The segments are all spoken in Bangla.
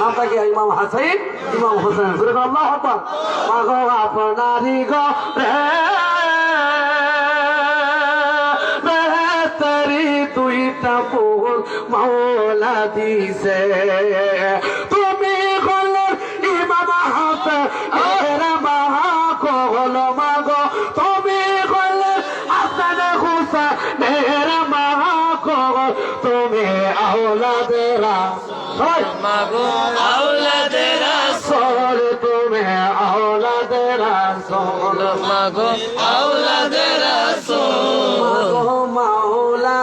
নামটা কি ইমাম হাসাইন, ইমাম হোসেন সুরে আল্লাহ আকবার মাগো আপনারি গো বেহতরি দুইটা পুর মাওলা দিছে। সবাই মাগো আউলাদের সোল তুমি আওলাদেরা সোল মাগো আউলাদের মাগো মাওলা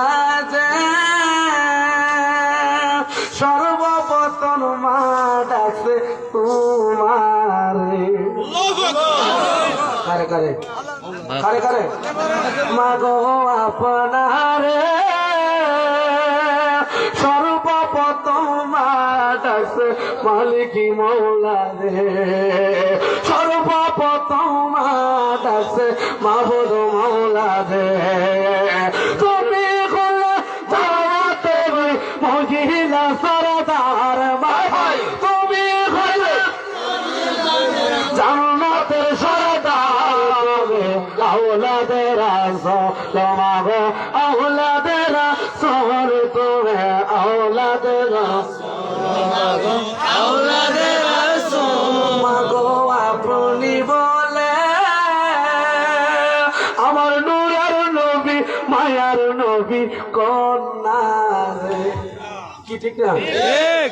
সর্বপতন মা ডাকছে তোমারে। কারে কারে? কারে কারে? মাগো আপনারে ডাকছে মালিকি মৌলা রে সর্বপ্রথম মা মাবদ মৌলা রে না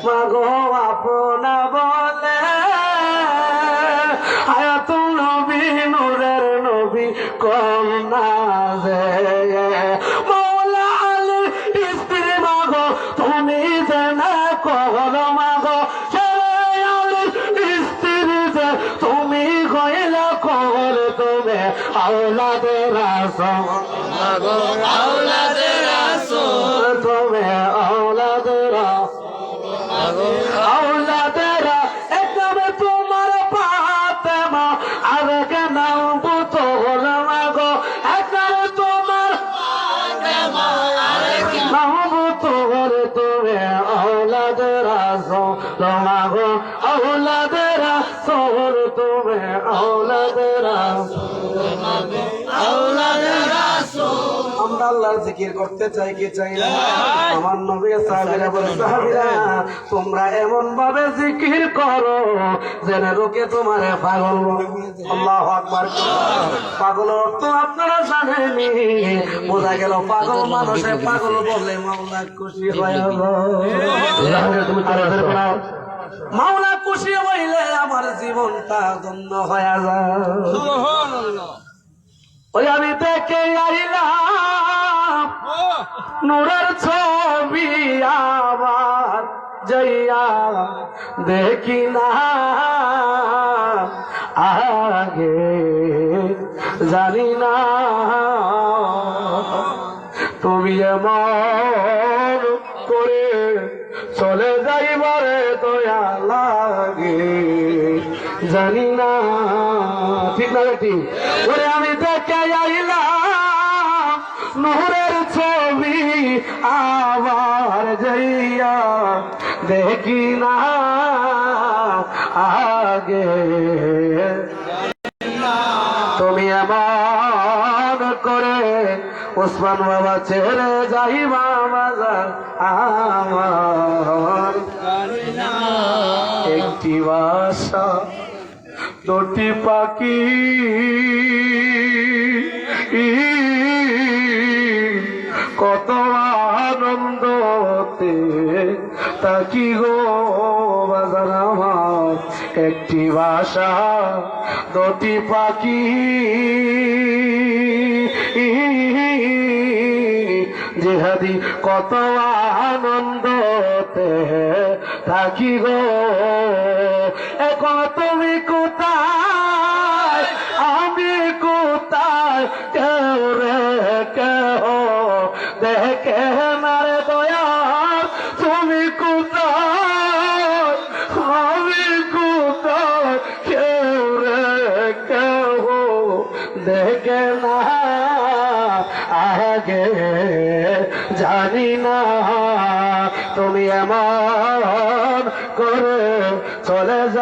মাগো আপনা বলে হায়াত নবী নূরের নবী কন্যা রে মৌলা আলীর স্ত্রী মাগো তুমি জানা কহল মাগো তুমি কইলা কহল তুমি আওলাদের আসম মাগো আমরা আল্লাহর জিকির করতে চাই কি চাই না? আমার নবী সাহাবীরা বলে সাহাবীরা তোমরা এমন ভাবে জিকির করো যেন লোকে তোমারে পাগল বলে। আল্লাহু আকবার। পাগল অর্থ আপনারা জানেনি বোঝা গেল পাগল মানুষে পাগল বললে মাওলা খুশি হয়ে তুমি মাওলা খুশি হইলে আমার জীবনটা ধন্য হয়ে যায়। ওই আমি দেখে আইলাম, নূরের ছবি আবার যাইয়া দেখি না আগে জানি না, তুমি এমন জানি না ঠিক না বেটি? ওরে আমি দেখে আইলাম নহরের ছবি আবার যাইয়া দেখি না আগে। তুমি এমন করে ওসমান বাবা ছেড়ে যাইবা, বাজার আমার। একটি বাসা দুটি পাখি কত আনন্দতে তাকি গো বাজার আমার। একটি বাসা দুটি পাখি জেহাদি, কত আনন্দতে থাকি গো। এখন তুমি কোথায়? আমি কোথায়? কেউ রে কেউ দেখে না রে দয়াল। তুমি কোথায়? আমি কোথায়? কেউ রে কেউ দেখে না। আগে জানি না তুমি এমন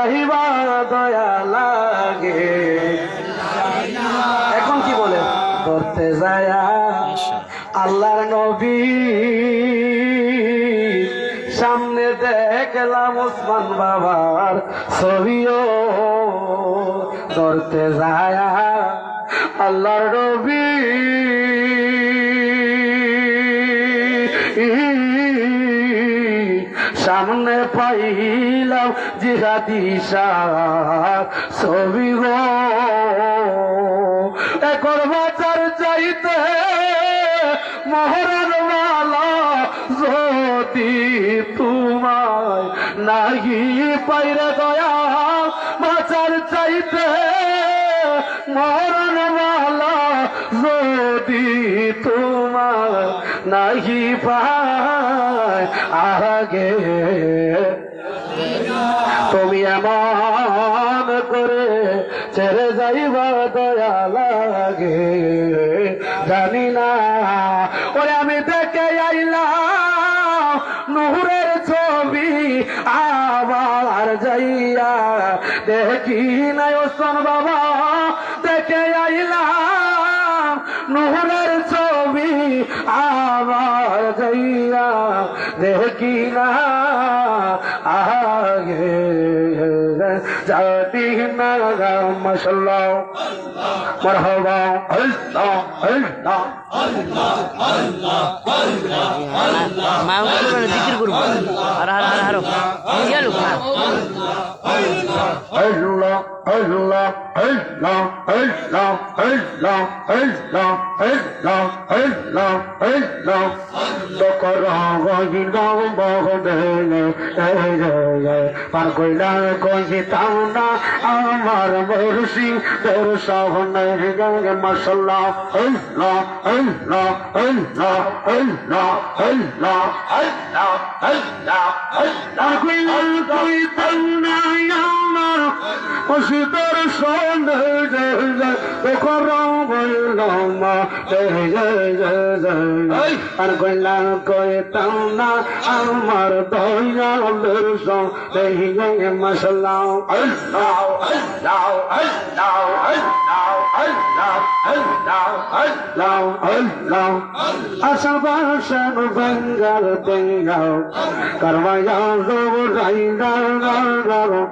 যাইবা দয়া লাগে। এখন কি বলে? করতে যায়া আল্লাহর নবী। সামনে দেখলাম ওসমান বাবার ছবিও। ধরতে যায় আল্লাহর নবী। সামনে পাইলাম জিহাদি ছবি গো। একর বাজার চাইতে মহরার মালা যদি তোমায় নাহি পাইরে দয়া বাজার চাইতে মহরান মালা যদি তোমায় নাহি পায় আগে তুমি এমন করে ছেড়ে যাইবা দয়া লাগে জানি না, ওরে আমি দেখে আইলাম নুহুরের ছবি আবার যাইয়া। দেখি নাই ওসন বাবা جاتهم ما شاء الله مرحبا الله الله الله الله الله ما هو كل ذكر قرب هر هر هر هر يا لوك الله الله الله আমার মহর্ষি তোর সাহন মশলা হল্লা হল্লা হল্লা হল্লা হল্লা হল্লা হল্লা হল্লা কুই কুই তন্না আমার ওসি তোর সাহন আর কইলা কই তাও না আমার দয়ালের সঙ্গে মশলা আল্লাহ আল্লাহ আল্লাহ আল্লাহ আল্লাহ লাও লাও আশা বাসা নো বাঙ্গাল বেঙ্গাও কারবায়াও রব রাইদার নারো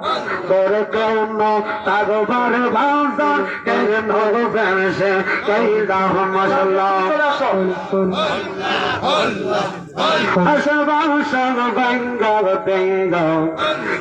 তোর কোন তাগবার ভাউদার কেন নর ফ্যানসে তাই দাহ মাশাল্লাহ আল্লাহ আল্লাহ। Asaba Shana Benga Benga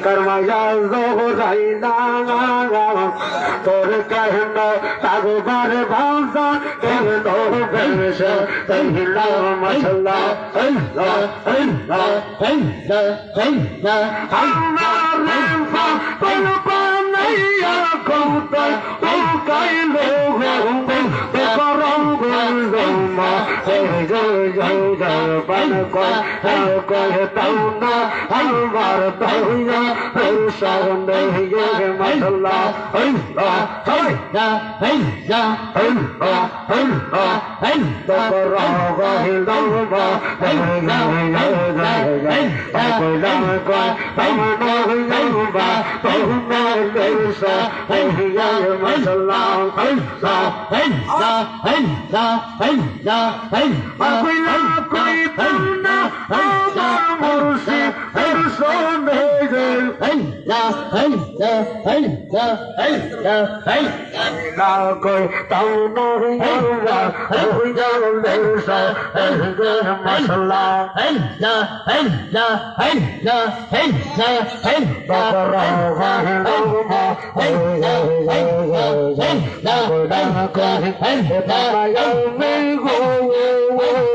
Karma Yazdo Raina Nana Tor Kahna Tagbar Bhansa Tehno Bersha Tehla Masala Tehla Tehla Tehla Tehla Amma Rempa Pelpa Naya Kauta কোরবান করে তাও না আমার তাইয়া পৌষার নেহিয়ে মাসলা হইয়া হইয়া হইয়া হইয়া হইয়া হইয়া রগ হিলবা হইয়া হইয়া হইয়া কোরবান করে তাও না হইয়া তাইয়া পৌষা হইয়া মাসলা হইয়া হইয়া হইয়া হইয়া হইয়া কোরবান করে মশলা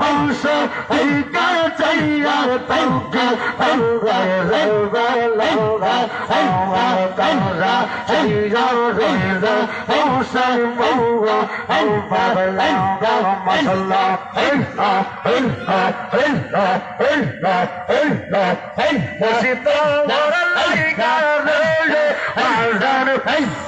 বংশ চাইয়া তৌকা তৌকা রৌগা লৌগা হৌগা কৌরা চাইয়া রৌগা বংশ মৌগা হৌগা লৌগা মশলা হিন্দা হিন্দা হিন্দা হিন্দা হিন্দা হিন্দা বসিত মরা লাইগা রৌলে হাজার হিন্দা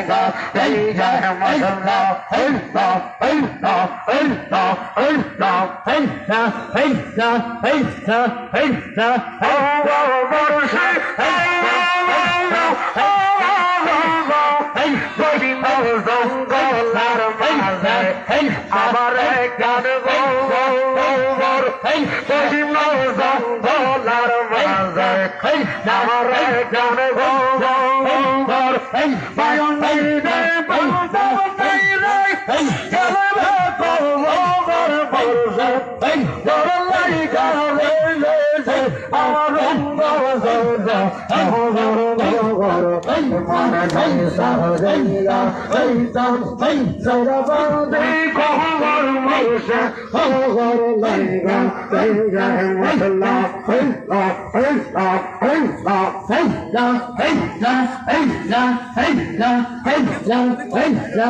জায়গা এই যায় মশলা হেলনা হেলনা হেলনা হেলনা হেলনা হেলনা হেলনা হেলনা হেলনা বরসে হেলনা হেলনা হেলনা হেলনা জঙ্গলার মাঝে আবার গান গো গোবর পশ্চিম জঙ্গলার মাঝে আবার গান গো গোবর সৌদা ভগর ভগর মন নাই সহজাইলা এই সব এই সরবন্দে কহর মোশ ভগর লাইগা লাইগা মতলা এই লা এই লা এই লা এই লা এই লা এই লা এই লা এই লা এই লা